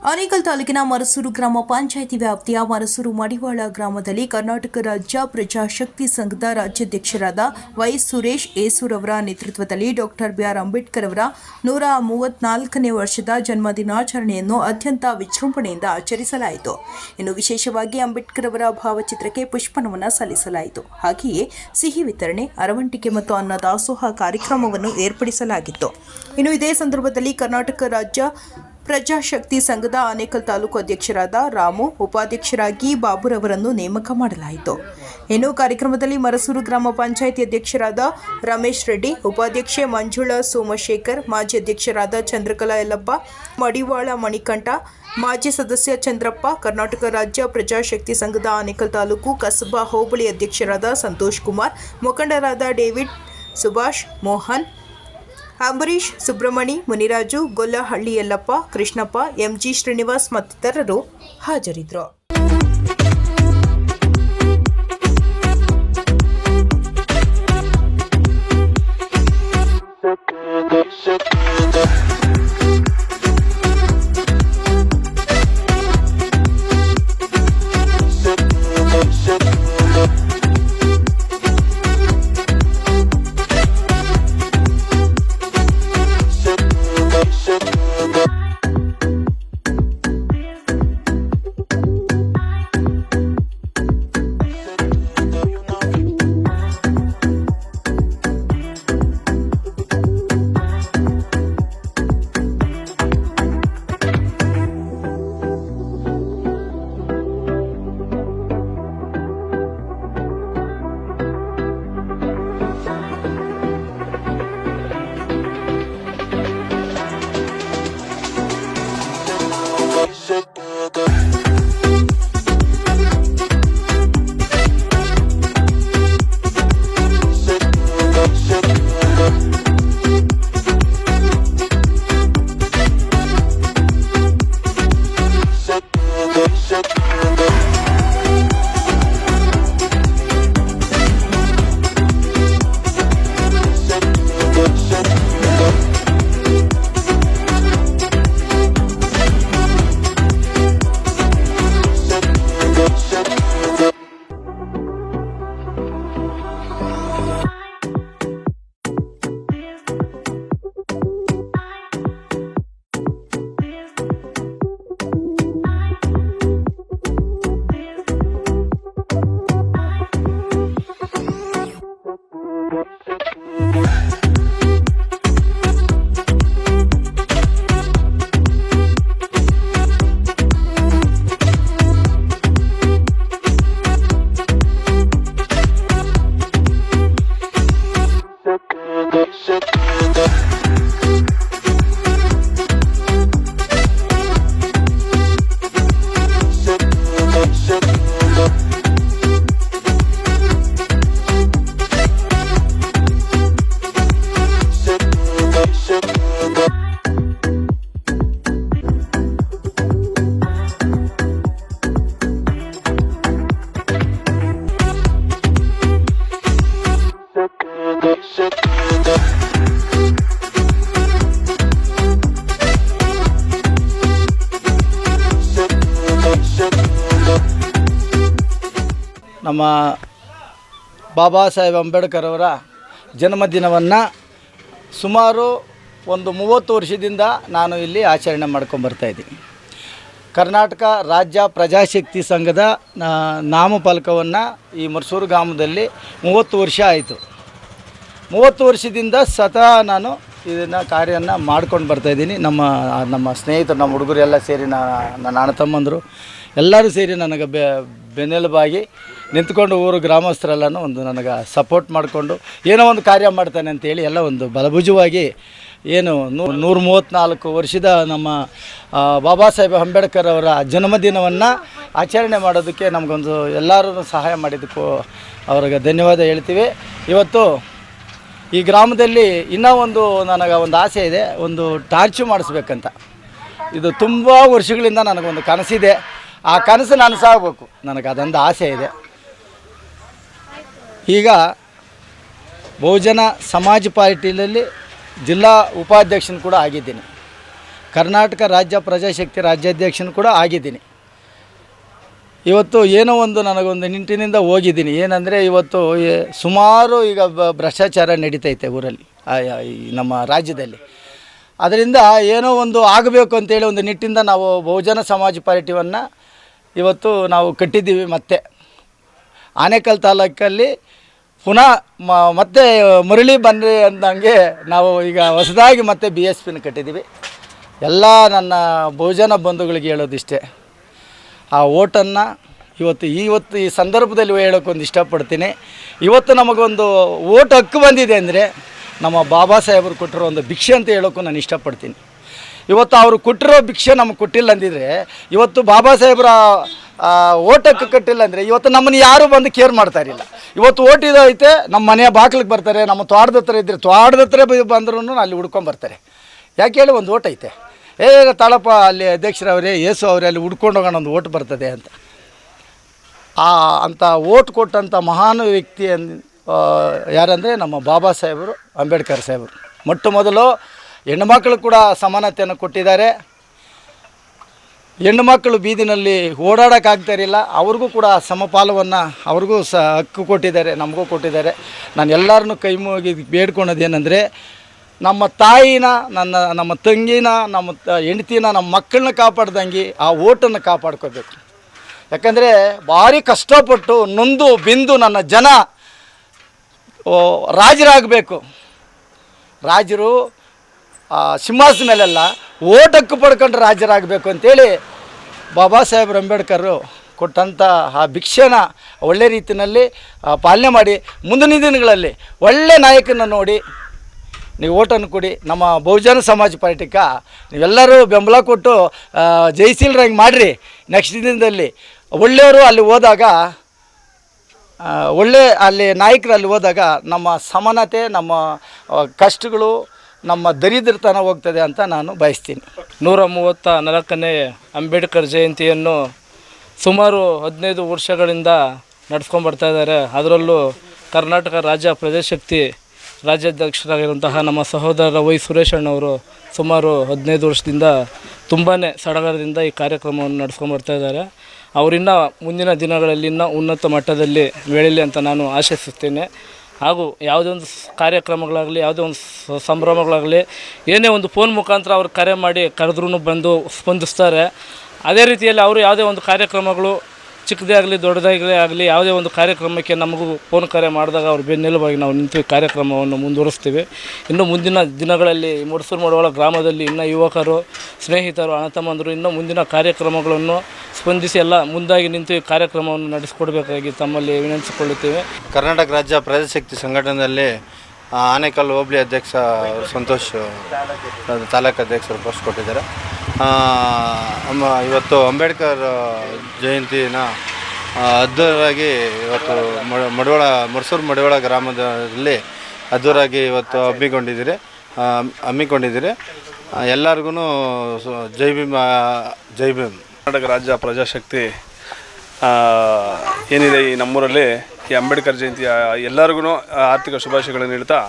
ಆನೇಕಲ್ ತಾಲೂಕಿನ ಮರಸೂರು ಗ್ರಾಮ ಪಂಚಾಯಿತಿ ವ್ಯಾಪ್ತಿಯ ಮರಸೂರು ಮಡಿವಾಳ ಗ್ರಾಮದಲ್ಲಿ ಕರ್ನಾಟಕ ರಾಜ್ಯ ಪ್ರಜಾಶಕ್ತಿ ಸಂಘದ ರಾಜ್ಯಾಧ್ಯಕ್ಷರಾದ ವೈ ಸುರೇಶ್ ಏಸೂರವರ ನೇತೃತ್ವದಲ್ಲಿ ಡಾಕ್ಟರ್ ಬಿಆರ್ ಅಂಬೇಡ್ಕರ್ ಅವರ ನೂರ ಮೂವತ್ನಾಲ್ಕನೇ ವರ್ಷದ ಜನ್ಮದಿನಾಚರಣೆಯನ್ನು ಅತ್ಯಂತ ವಿಜೃಂಭಣೆಯಿಂದ ಆಚರಿಸಲಾಯಿತು. ಇನ್ನು ವಿಶೇಷವಾಗಿ ಅಂಬೇಡ್ಕರ್ ಅವರ ಭಾವಚಿತ್ರಕ್ಕೆ ಪುಷ್ಪನಮನ ಸಲ್ಲಿಸಲಾಯಿತು. ಹಾಗೆಯೇ ಸಿಹಿ ವಿತರಣೆ, ಅರವಂಟಿಕೆ ಮತ್ತು ಅನ್ನ ದಾಸೋಹ ಕಾರ್ಯಕ್ರಮವನ್ನು ಏರ್ಪಡಿಸಲಾಗಿತ್ತು. ಇನ್ನು ಇದೇ ಸಂದರ್ಭದಲ್ಲಿ ಕರ್ನಾಟಕ ರಾಜ್ಯ ಪ್ರಜಾಶಕ್ತಿ ಸಂಘದ ಆನೇಕಲ್ ತಾಲೂಕು ಅಧ್ಯಕ್ಷರಾದ ರಾಮು, ಉಪಾಧ್ಯಕ್ಷರಾಗಿ ಬಾಬುರವರನ್ನು ನೇಮಕ ಮಾಡಲಾಯಿತು. ಇನ್ನು ಕಾರ್ಯಕ್ರಮದಲ್ಲಿ ಮರಸೂರು ಗ್ರಾಮ ಪಂಚಾಯಿತಿ ಅಧ್ಯಕ್ಷರಾದ ರಮೇಶ್ ರೆಡ್ಡಿ, ಉಪಾಧ್ಯಕ್ಷೆ ಮಂಜುಳಾ ಸೋಮಶೇಖರ್, ಮಾಜಿ ಅಧ್ಯಕ್ಷರಾದ ಚಂದ್ರಕಲಾ ಯಲ್ಲಪ್ಪ, ಮಡಿವಾಳ ಮಣಿಕಂಠ, ಮಾಜಿ ಸದಸ್ಯ ಚಂದ್ರಪ್ಪ, ಕರ್ನಾಟಕ ರಾಜ್ಯ ಪ್ರಜಾಶಕ್ತಿ ಸಂಘದ ಆನೇಕಲ್ ತಾಲೂಕು ಕಸಬಾ ಹೋಬಳಿ ಅಧ್ಯಕ್ಷರಾದ ಸಂತೋಷ್ ಕುಮಾರ್, ಮುಖಂಡರಾದ David, Subhash, Mohan Ambarish Subramani Muniraju Gollahalli Yallappa Krishnappa M G Srinivas ಮತ್ತಿತರರು ಹಾಜರಿದ್ದರು. ನಮ್ಮ ಬಾಬಾ ಸಾಹೇಬ್ ಅಂಬೇಡ್ಕರ್ ಅವರ ಜನ್ಮದಿನವನ್ನು ಸುಮಾರು ಒಂದು ಮೂವತ್ತು ವರ್ಷದಿಂದ ನಾನು ಇಲ್ಲಿ ಆಚರಣೆ ಮಾಡ್ಕೊಂಬರ್ತಾಯಿದ್ದೀನಿ ಕರ್ನಾಟಕ ರಾಜ್ಯ ಪ್ರಜಾಶಕ್ತಿ ಸಂಘದ ನಾಮಫಲಕವನ್ನು ಈ ಮರ್ಸೂರು ಗ್ರಾಮದಲ್ಲಿ ಮೂವತ್ತು ವರ್ಷ ಆಯಿತು. ಮೂವತ್ತು ವರ್ಷದಿಂದ ಸತತ ನಾನು ಇದನ್ನು ಕಾರ್ಯನ ಮಾಡ್ಕೊಂಡು ಬರ್ತಾಯಿದ್ದೀನಿ ನಮ್ಮ ನಮ್ಮ ಸ್ನೇಹಿತರು, ನಮ್ಮ ಹುಡುಗರು ಎಲ್ಲ ಸೇರಿ ನನ್ನ ಅಣ್ಣ ತಮ್ಮಂದರು ಎಲ್ಲರೂ ಸೇರಿ ನನಗೆ ಬೆನ್ನೆಲುಬಾಗಿ ನಿಂತ್ಕೊಂಡು ಊರು ಗ್ರಾಮಸ್ಥರೆಲ್ಲನೂ ಒಂದು ನನಗೆ ಸಪೋರ್ಟ್ ಮಾಡಿಕೊಂಡು ಏನೋ ಒಂದು ಕಾರ್ಯ ಮಾಡ್ತಾನೆ ಅಂತೇಳಿ ಎಲ್ಲ ಒಂದು ಬಲಭುಜವಾಗಿ ಏನು ನೂ- ನೂರ ಮೂವತ್ತ್ನಾಲ್ಕು ವರ್ಷದ ನಮ್ಮ ಬಾಬಾ ಸಾಹೇಬ್ ಅಂಬೇಡ್ಕರ್ ಅವರ ಜನ್ಮದಿನವನ್ನು ಆಚರಣೆ ಮಾಡೋದಕ್ಕೆ ನಮಗೊಂದು ಎಲ್ಲರೂ ಸಹಾಯ ಮಾಡಿದ್ದಕ್ಕೂ ಅವ್ರಿಗೆ ಧನ್ಯವಾದ ಹೇಳ್ತೀವಿ. ಇವತ್ತು ಈ ಗ್ರಾಮದಲ್ಲಿ ಇನ್ನೂ ಒಂದು ನನಗೆ ಒಂದು ಆಸೆ ಇದೆ, ಒಂದು ಟಾರ್ಚು ಮಾಡಿಸ್ಬೇಕಂತ. ಇದು ತುಂಬ ವರ್ಷಗಳಿಂದ ನನಗೊಂದು ಕನಸಿದೆ. ಆ ಕನಸು ನನಸಾಗಬೇಕು ನನಗೆ ಅದೊಂದು ಆಸೆ ಇದೆ. ಈಗ ಬಹುಜನ ಸಮಾಜ ಪಾರ್ಟಿಯಲ್ಲಿ ಜಿಲ್ಲಾ ಉಪಾಧ್ಯಕ್ಷನ ಕೂಡ ಆಗಿದ್ದೀನಿ. ಕರ್ನಾಟಕ ರಾಜ್ಯ ಪ್ರಜಾಶಕ್ತಿ ರಾಜ್ಯಾಧ್ಯಕ್ಷನು ಕೂಡ ಆಗಿದ್ದೀನಿ. ಇವತ್ತು ಏನೋ ಒಂದು ನನಗೊಂದು ನಿಂಟಿನಿಂದ ಹೋಗಿದ್ದೀನಿ. ಏನಂದರೆ ಇವತ್ತು ಸುಮಾರು ಈಗ ಭ್ರಷ್ಟಾಚಾರ ನಡೀತೈತೆ ಊರಲ್ಲಿ ನಮ್ಮ ರಾಜ್ಯದಲ್ಲಿ. ಅದರಿಂದ ಏನೋ ಒಂದು ಆಗಬೇಕು ಅಂತೇಳಿ ಒಂದು ನಿಟ್ಟಿಂದ ನಾವು ಬಹುಜನ ಸಮಾಜ ಪಾರ್ಟಿಯನ್ನು ಇವತ್ತು ನಾವು ಕಟ್ಟಿದ್ದೀವಿ ಮತ್ತೆ. ಆನೇಕಲ್ ತಾಲೂಕಲ್ಲಿ ಪುನಃ ಮ, ಮತ್ತೆ ಮುರಳಿ ಬನ್ರಿ ಅಂದಂಗೆ ನಾವು ಈಗ ಹೊಸದಾಗಿ ಮತ್ತೆ ಬಿ ಎಸ್ ಪಿನ ಕಟ್ಟಿದ್ದೀವಿ. ಎಲ್ಲ ನನ್ನ ಬಹುಜನ ಬಂಧುಗಳಿಗೆ ಹೇಳೋದಿಷ್ಟೇ. ಆ ಓಟನ್ನು ಇವತ್ತು ಇವತ್ತು ಈ ಸಂದರ್ಭದಲ್ಲಿ ಹೇಳೋಕ್ಕೊಂದು ಇಷ್ಟಪಡ್ತೀನಿ. ಇವತ್ತು ನಮಗೊಂದು ಓಟ್ ಹಕ್ಕು ಬಂದಿದೆ ಅಂದರೆ ನಮ್ಮ ಬಾಬಾ ಸಾಹೇಬರು ಕೊಟ್ಟಿರೋ ಒಂದು ಭಿಕ್ಷೆ ಅಂತ ಹೇಳೋಕ್ಕೂ ನಾನು ಇಷ್ಟಪಡ್ತೀನಿ. ಇವತ್ತು ಅವರು ಕೊಟ್ಟಿರೋ ಭಿಕ್ಷೆ ನಮಗೆ ಕೊಟ್ಟಿಲ್ಲ ಅಂದಿದ್ರೆ, ಇವತ್ತು ಬಾಬಾ ಸಾಹೇಬರ ಓಟಕ್ಕೆ ಕಟ್ಟಿಲ್ಲ ಅಂದರೆ ಇವತ್ತು ನಮ್ಮನ್ನು ಯಾರೂ ಬಂದು ಕೇರ್ ಮಾಡ್ತಾ ಇರಲಿಲ್ಲ. ಇವತ್ತು ಓಟ್ ಇದು ಐತೆ ನಮ್ಮ ಮನೆಯ ಬಾಗಿಲಿಗೆ ಬರ್ತಾರೆ, ನಮ್ಮ ತ್ವಾಡದತ್ರ ಇದ್ದರೆ ತ್ವಾಡದತ್ರ ಬಂದ್ರೂ ಅಲ್ಲಿ ಹುಡ್ಕೊಂಬರ್ತಾರೆ ಯಾಕೆ ಹೇಳಿ ಒಂದು ಓಟ್ ಐತೆ. ಏ ತಾಳಪ್ಪ, ಅಲ್ಲಿ ಅಧ್ಯಕ್ಷರವರೇ ಯೇಸು ಅವರೇ, ಅಲ್ಲಿ ಹುಡ್ಕೊಂಡು ಹೋಗೋಣ, ಒಂದು ಓಟ್ ಬರ್ತದೆ ಅಂತ. ಆ ಅಂಥ ಓಟ್ ಕೊಟ್ಟಂಥ ಮಹಾನ್ ವ್ಯಕ್ತಿ ಯಾರಂದರೆ ನಮ್ಮ ಬಾಬಾ ಸಾಹೇಬರು, ಅಂಬೇಡ್ಕರ್ ಸಾಹೇಬರು. ಮೊಟ್ಟ ಮೊದಲು ಹೆಣ್ಣುಮಕ್ಕಳು ಕೂಡ ಸಮಾನತೆಯನ್ನು ಕೊಟ್ಟಿದ್ದಾರೆ. ಹೆಣ್ಣು ಮಕ್ಕಳು ಬೀದಿನಲ್ಲಿ ಓಡಾಡೋಕ್ಕಾಗ್ತಾ ಇರಲಿಲ್ಲ. ಅವ್ರಿಗೂ ಕೂಡ ಸಮಪಾಲವನ್ನು ಅವ್ರಿಗೂ ಸಹ ಹಕ್ಕು ಕೊಟ್ಟಿದ್ದಾರೆ, ನಮಗೂ ಕೊಟ್ಟಿದ್ದಾರೆ. ನಾನು ಎಲ್ಲರನ್ನು ಕೈ ಮುಗಿ ಬೇಡ್ಕೊಳೋದು ಏನಂದರೆ, ನಮ್ಮ ತಾಯಿನ, ನನ್ನ, ನಮ್ಮ ತಂಗಿನ, ನಮ್ಮ ಹೆಂಡ್ತಿನ, ನಮ್ಮ ಮಕ್ಕಳನ್ನ ಕಾಪಾಡ್ದಂಗೆ ಆ ಓಟನ್ನು ಕಾಪಾಡ್ಕೋಬೇಕು ಯಾಕಂದರೆ ಭಾರಿ ಕಷ್ಟಪಟ್ಟು ನೊಂದು ಬಿಂದು ನನ್ನ ಜನ ರಾಜರಾಗಬೇಕು. ರಾಜರು ಸಿಂಹಾಸನ ಮೇಲೆಲ್ಲ ಓಟಕ್ಕೆ ಪಡ್ಕೊಂಡು ರಾಜರಾಗಬೇಕು ಅಂತೇಳಿ ಬಾಬಾ ಸಾಹೇಬ್ರ ಅಂಬೇಡ್ಕರು ಕೊಟ್ಟಂಥ ಆ ಭಿಕ್ಷೆನ ಒಳ್ಳೆ ರೀತಿಯಲ್ಲಿ ಪಾಲನೆ ಮಾಡಿ ಮುಂದಿನ ದಿನಗಳಲ್ಲಿ ಒಳ್ಳೆ ನಾಯಕನ ನೋಡಿ ನೀವು ಓಟನ್ನು ಕೊಡಿ. ನಮ್ಮ ಬಹುಜನ ಸಮಾಜ ಪಾರ್ಟಿಕ, ನೀವೆಲ್ಲರೂ ಬೆಂಬಲ ಕೊಟ್ಟು ಜಯಿಸಿಲ್ರಂಗೆ ಮಾಡಿರಿ ನೆಕ್ಸ್ಟ್ ದಿನದಲ್ಲಿ. ಒಳ್ಳೆಯವರು ಅಲ್ಲಿ ಹೋದಾಗ ಒಳ್ಳೆ ಅಲ್ಲಿ ನಾಯಕರು ಅಲ್ಲಿ ಹೋದಾಗ ನಮ್ಮ ಸಮಾನತೆ, ನಮ್ಮ ಕಷ್ಟಗಳು ನಮ್ಮ ದರಿದ್ರತನ ಹೋಗ್ತದೆ ಅಂತ ನಾನು ಬಯಸ್ತೀನಿ. ನೂರ ಮೂವತ್ತ ನಾಲ್ಕನೇ ಅಂಬೇಡ್ಕರ್ ಜಯಂತಿಯನ್ನು ಸುಮಾರು ಹದಿನೈದು ವರ್ಷಗಳಿಂದ ನಡ್ಸ್ಕೊಂಡು ಬರ್ತಾ ಇದ್ದಾರೆ. ಅದರಲ್ಲೂ ಕರ್ನಾಟಕ ರಾಜ್ಯ ಪ್ರಜಾಶಕ್ತಿ ರಾಜ್ಯಾಧ್ಯಕ್ಷರಾಗಿರುವಂತಹ ನಮ್ಮ ಸಹೋದರ ವೈ ಸುರೇಶ್ ಅಣ್ಣವರು ಸುಮಾರು ಹದಿನೈದು ವರ್ಷದಿಂದ ತುಂಬಾ ಸಡಗರದಿಂದ ಈ ಕಾರ್ಯಕ್ರಮವನ್ನು ನಡ್ಸ್ಕೊಂಡು ಬರ್ತಾ ಇದ್ದಾರೆ. ಅವರಿನ್ನ ಮುಂದಿನ ದಿನಗಳಲ್ಲಿ ಇನ್ನೂ ಉನ್ನತ ಮಟ್ಟದಲ್ಲಿ ಬೆಳೀಲಿ ಅಂತ ನಾನು ಆಶಿಸುತ್ತೇನೆ. ಹಾಗೂ ಯಾವುದೇ ಒಂದು ಕಾರ್ಯಕ್ರಮಗಳಾಗಲಿ, ಯಾವುದೇ ಒಂದು ಸಂಭ್ರಮಗಳಾಗಲಿ, ಏನೇ ಒಂದು ಫೋನ್ ಮುಖಾಂತರ ಅವ್ರು ಕರೆ ಮಾಡಿ ಕರೆದ್ರೂ ಬಂದು ಸ್ಪಂದಿಸ್ತಾರೆ. ಅದೇ ರೀತಿಯಲ್ಲಿ ಅವರು ಯಾವುದೇ ಒಂದು ಕಾರ್ಯಕ್ರಮಗಳು ಚಿಕ್ಕದೇ ಆಗಲಿ ದೊಡ್ಡದಾಗಲಿ ಆಗಲಿ ಯಾವುದೇ ಒಂದು ಕಾರ್ಯಕ್ರಮಕ್ಕೆ ನಮಗೂ ಫೋನ್ ಕರೆ ಮಾಡಿದಾಗ ಅವ್ರ ಬೆನ್ನೆಲುಬಾಗಿ ನಾವು ನಿಂತು ಕಾರ್ಯಕ್ರಮವನ್ನು ಮುಂದುವರಿಸ್ತೀವಿ. ಇನ್ನು ಮುಂದಿನ ದಿನಗಳಲ್ಲಿ ಮುಡ್ಸೂರು ಮಡವಾಳ ಗ್ರಾಮದಲ್ಲಿ ಇನ್ನು ಯುವಕರು, ಸ್ನೇಹಿತರು, ಅಣ್ಣತಮ್ಮಂದರು ಇನ್ನೂ ಮುಂದಿನ ಕಾರ್ಯಕ್ರಮಗಳನ್ನು ಸ್ಪಂದಿಸಿ ಎಲ್ಲ ಮುಂದಾಗಿ ನಿಂತು ಕಾರ್ಯಕ್ರಮವನ್ನು ನಡೆಸಿಕೊಡ್ಬೇಕಾಗಿ ತಮ್ಮಲ್ಲಿ ವಿನಂತಿಸಿಕೊಳ್ಳುತ್ತೇವೆ. ಕರ್ನಾಟಕ ರಾಜ್ಯ ಪ್ರಜಾಶಕ್ತಿ ಸಂಘಟನೆಯಲ್ಲಿ ಆನೇಕಲ್ ಹೋಬಳಿ ಅಧ್ಯಕ್ಷ ಸಂತೋಷ್, ತಾಲೂಕು ಅಧ್ಯಕ್ಷರು ಪೋಸ್ಟ್ ಕೊಟ್ಟಿದ್ದಾರೆ. ಇವತ್ತು ಅಂಬೇಡ್ಕರ್ ಜಯಂತಿನ ಅದ್ದೂರಾಗಿ ಇವತ್ತು ಮಡವಾಳ, ಮರ್ಸೂರು ಮಡವಾಳ ಗ್ರಾಮದಲ್ಲಿ ಅದ್ದೂರಾಗಿ ಇವತ್ತು ಹಮ್ಮಿಕೊಂಡಿದ್ದೀರಿ. ಹಮ್ಮಿಕೊಂಡಿದ್ದೀರಿ. ಎಲ್ಲರಿಗೂ ಜೈ ಭೀಮ್ ಜೈ ಭೀಮ್. ಕರ್ನಾಟಕ ರಾಜ್ಯ ಪ್ರಜಾಶಕ್ತಿ ಏನಿದೆ ಈ ನಮ್ಮೂರಲ್ಲಿ ಈ ಅಂಬೇಡ್ಕರ್ ಜಯಂತಿಯ ಎಲ್ಲರಿಗೂ ಆರ್ಥಿಕ ಶುಭಾಶಯಗಳನ್ನು ನೀಡ್ತಾ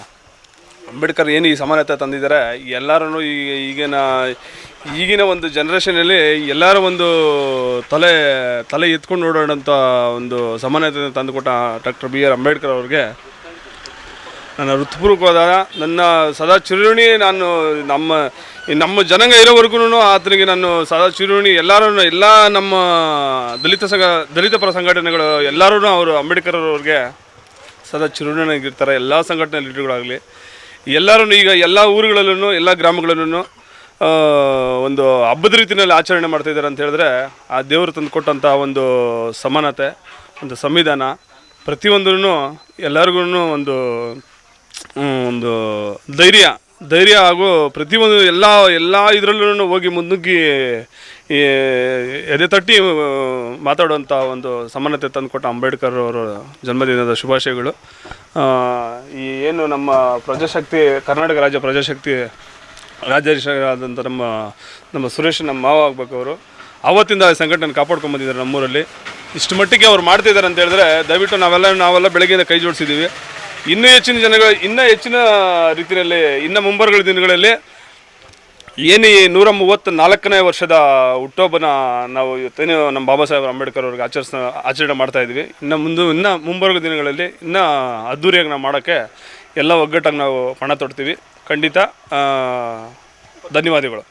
ಅಂಬೇಡ್ಕರ್ ಏನು ಈ ಸಮಾನತೆ ತಂದಿದ್ದಾರೆ ಎಲ್ಲರೂ ಈಗ ಈಗಿನ ಈಗಿನ ಒಂದು ಜನ್ರೇಷನಲ್ಲಿ ಎಲ್ಲರ ಒಂದು ತಲೆ ತಲೆ ಎತ್ಕೊಂಡು ನೋಡೋಣಂಥ ಒಂದು ಸಮಾನತೆ ತಂದುಕೊಟ್ಟ ಡಾಕ್ಟರ್ ಬಿ ಆರ್ ಅಂಬೇಡ್ಕರ್ ಅವ್ರಿಗೆ ನನ್ನ ಹೃತ್ಪೂರ್ವಕವಾದ ನನ್ನ ಸದಾ ಚಿರುಣಿ ನಾನು ನಮ್ಮ ಈ ನಮ್ಮ ಜನಾಂಗ ಇರೋವರೆಗೂ ಆತನಿಗೆ ನಾನು ಸದಾ ಚಿರುಣಿ ಎಲ್ಲರೂ ಎಲ್ಲ ನಮ್ಮ ದಲಿತ ಸಂಘ, ದಲಿತ ಪರ ಸಂಘಟನೆಗಳು ಎಲ್ಲರೂ ಅವರು ಅಂಬೇಡ್ಕರ್ ಅವ್ರಿಗೆ ಸದಾ ಚಿರುಣಿಯಾಗಿರ್ತಾರೆ ಎಲ್ಲ ಸಂಘಟನೆ ಲೀಡರ್ಗಳಾಗಲಿ ಎಲ್ಲರೂ ಈಗ ಎಲ್ಲ ಊರುಗಳಲ್ಲೂ ಎಲ್ಲ ಗ್ರಾಮಗಳಲ್ಲೂ ಒಂದು ಹಬ್ಬದ ರೀತಿಯಲ್ಲಿ ಆಚರಣೆ ಮಾಡ್ತಾ ಇದ್ದಾರೆ ಅಂತ ಹೇಳಿದ್ರೆ ಆ ದೇವರು ತಂದು ಕೊಟ್ಟಂಥ ಒಂದು ಸಮಾನತೆ, ಒಂದು ಸಂವಿಧಾನ ಪ್ರತಿಯೊಂದೂ ಎಲ್ಲರಿಗೂ ಒಂದು ಒಂದು ಧೈರ್ಯ ಧೈರ್ಯ ಹಾಗೂ ಪ್ರತಿಯೊಂದು ಎಲ್ಲ ಎಲ್ಲ ಇದರಲ್ಲೂ ಹೋಗಿ ಮುನ್ನುಗ್ಗಿ ಎದೆ ತಟ್ಟಿ ಮಾತಾಡುವಂಥ ಒಂದು ಸಮಾನತೆ ತಂದುಕೊಟ್ಟ ಅಂಬೇಡ್ಕರ್ ಅವರ ಜನ್ಮದಿನದ ಶುಭಾಶಯಗಳು. ಈ ಏನು ನಮ್ಮ ಪ್ರಜಾಶಕ್ತಿ, ಕರ್ನಾಟಕ ರಾಜ್ಯ ಪ್ರಜಾಶಕ್ತಿ ರಾಜ್ಯಾಧೀಶರಾದಂಥ ನಮ್ಮ ನಮ್ಮ ಸುರೇಶ್ ನಮ್ಮ ಮಾವ ಆಗ್ಬೇಕು ಅವರು. ಆವತ್ತಿಂದ ಆ ಸಂಘಟನೆ ಕಾಪಾಡ್ಕೊಂಬಂದಿದ್ದಾರೆ ನಮ್ಮೂರಲ್ಲಿ. ಇಷ್ಟು ಮಟ್ಟಿಗೆ ಅವ್ರು ಮಾಡ್ತಿದ್ದಾರೆ ಅಂತ ಹೇಳಿದ್ರೆ, ದಯವಿಟ್ಟು ನಾವೆಲ್ಲ ನಾವೆಲ್ಲ ಬೆಳಗ್ಗೆಯಿಂದ ಕೈ ಜೋಡಿಸಿದ್ದೀವಿ. ಇನ್ನೂ ಹೆಚ್ಚಿನ ಜನಗಳು, ಇನ್ನೂ ಹೆಚ್ಚಿನ ರೀತಿಯಲ್ಲಿ, ಇನ್ನು ಮುಂಬರುಗಳ ದಿನಗಳಲ್ಲಿ ಏನು ಈ ನೂರ ಮೂವತ್ತ ನಾಲ್ಕನೇ ವರ್ಷದ ಹುಟ್ಟುಹಬ್ಬನ ನಾವು ಇವತ್ತೇನು ನಮ್ಮ ಬಾಬಾ ಸಾಹೇಬ್ ಅಂಬೇಡ್ಕರ್ ಅವ್ರಿಗೆ ಆಚರಿಸ ಆಚರಣೆ ಮಾಡ್ತಾ ಇದ್ವಿ. ಇನ್ನು ಮುಂದೆ, ಇನ್ನು ಮುಂಬರುವ ದಿನಗಳಲ್ಲಿ ಇನ್ನೂ ಅದ್ದೂರಿಯಾಗಿ ನಾವು ಮಾಡೋಕ್ಕೆ ಎಲ್ಲ ಒಗ್ಗಟ್ಟಾಗಿ ನಾವು ಪಣ ತೊಡ್ತೀವಿ. ಖಂಡಿತ ಧನ್ಯವಾದಗಳು.